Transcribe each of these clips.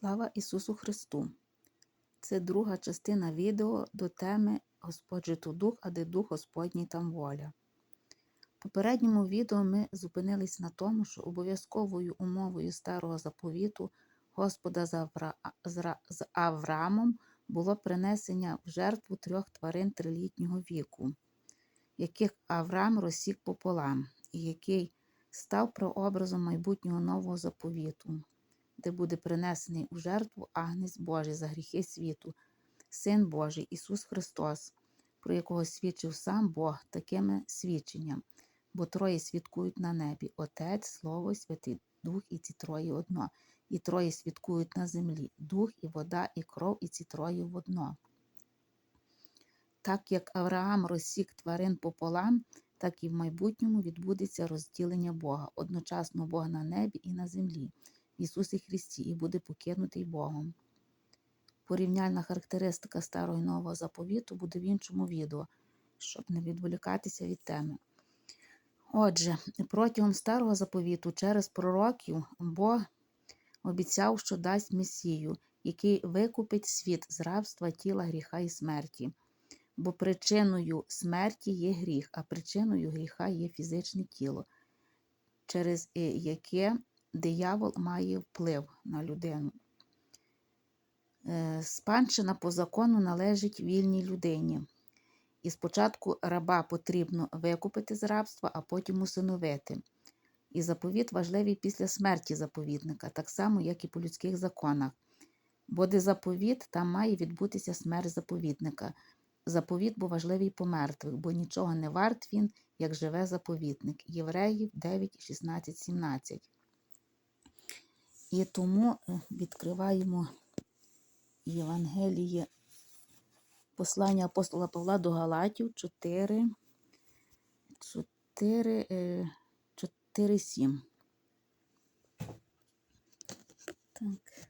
Слава Ісусу Христу! Це друга частина відео до теми Господь же дух, а де дух Господній там воля. В попередньому відео ми зупинились на тому, що обов'язковою умовою старого заповіту Господа з Авраамом було принесення в жертву трьох тварин трилітнього віку, яких Авраам розсік пополам, і який став прообразом майбутнього нового заповіту де буде принесений у жертву Агнець Божий за гріхи світу, Син Божий Ісус Христос, про якого свідчив сам Бог такими свідченням, бо троє свідкують на небі Отець, Слово, Святий Дух і ці троє одно, і троє свідкують на землі Дух і вода, і кров, і ці троє одно. Так як Авраам розсік тварин пополам, так і в майбутньому відбудеться розділення Бога, одночасно Бога на небі і на землі. Ісусі Христі і буде покинутий Богом. Порівняльна характеристика старого і нового заповіту буде в іншому відео, щоб не відволікатися від теми. Отже, протягом старого заповіту через пророків Бог обіцяв, що дасть Месію, який викупить світ з рабства тіла, гріха і смерті. Бо причиною смерті є гріх, а причиною гріха є фізичне тіло, через е, яке диявол має вплив на людину. Е, Спадщина по закону належить вільній людині. І спочатку раба потрібно викупити з рабства, а потім усиновити. І заповіт важливий після смерті заповідника, так само, як і по людських законах. Бо де заповіт, там має відбутися смерть заповідника. Заповіт був важливий по мертвих, бо нічого не варт він, як живе заповідник. Євреїв 9, 16, 17. І тому е, відкриваємо Євангеліє послання апостола Павла до Галатів 4, 4, 4 7. Так.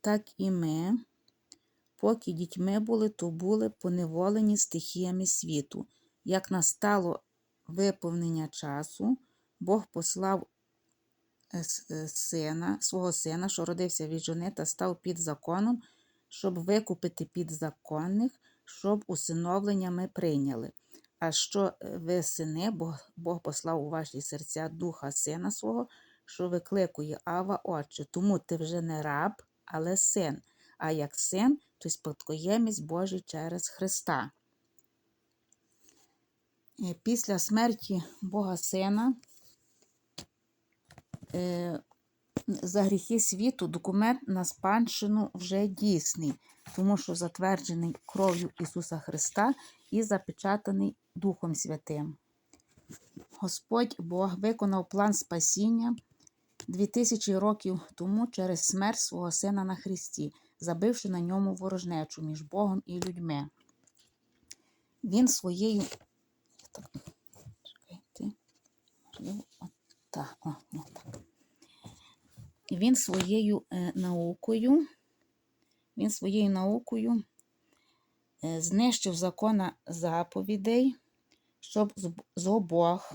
Так і ми, поки дітьми були, то були поневолені стихіями світу. Як настало виповнення часу, Бог послав е, е, сина, свого сина, що родився від жони та став під законом, щоб викупити підзаконних, щоб усиновлення ми прийняли. А що е, ви сини, Бог, Бог послав у ваші серця духа сина свого, що викликує Ава Отче. Тому ти вже не раб, але син. А як син, то спадкоємець Божий через Христа. Після смерті Бога Сина за гріхи світу документ на спадщину вже дійсний, тому що затверджений кров'ю Ісуса Христа і запечатаний Духом Святим. Господь Бог виконав план спасіння 2000 років тому через смерть свого Сина на Христі, забивши на ньому ворожнечу між Богом і людьми. Він своєю. Чекайте, можливо, отак, о, отак. Він своєю е, наукою, він своєю наукою е, знищив закона заповідей, щоб з, з обох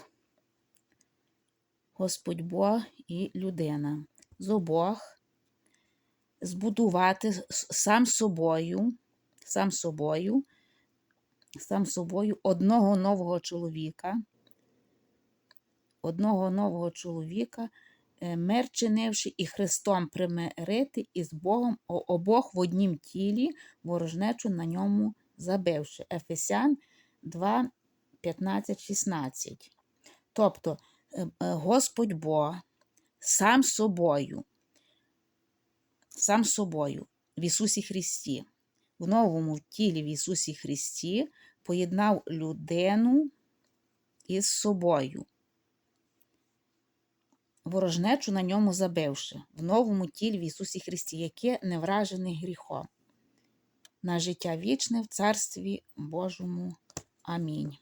Господь Бог і людина, з обох збудувати сам собою, сам собою, сам собою одного нового чоловіка, одного нового чоловіка, е, мир чинивши і Христом примирити із Богом обох в однім тілі, ворожнечу на ньому забивши. Ефесян 2, 15, 16. Тобто е, е, Господь Бог сам собою, сам собою в Ісусі Христі, в новому тілі в Ісусі Христі поєднав людину із собою, ворожнечу на ньому забивши, в новому тілі в Ісусі Христі, яке не вражене гріхом, на життя вічне в Царстві Божому. Амінь.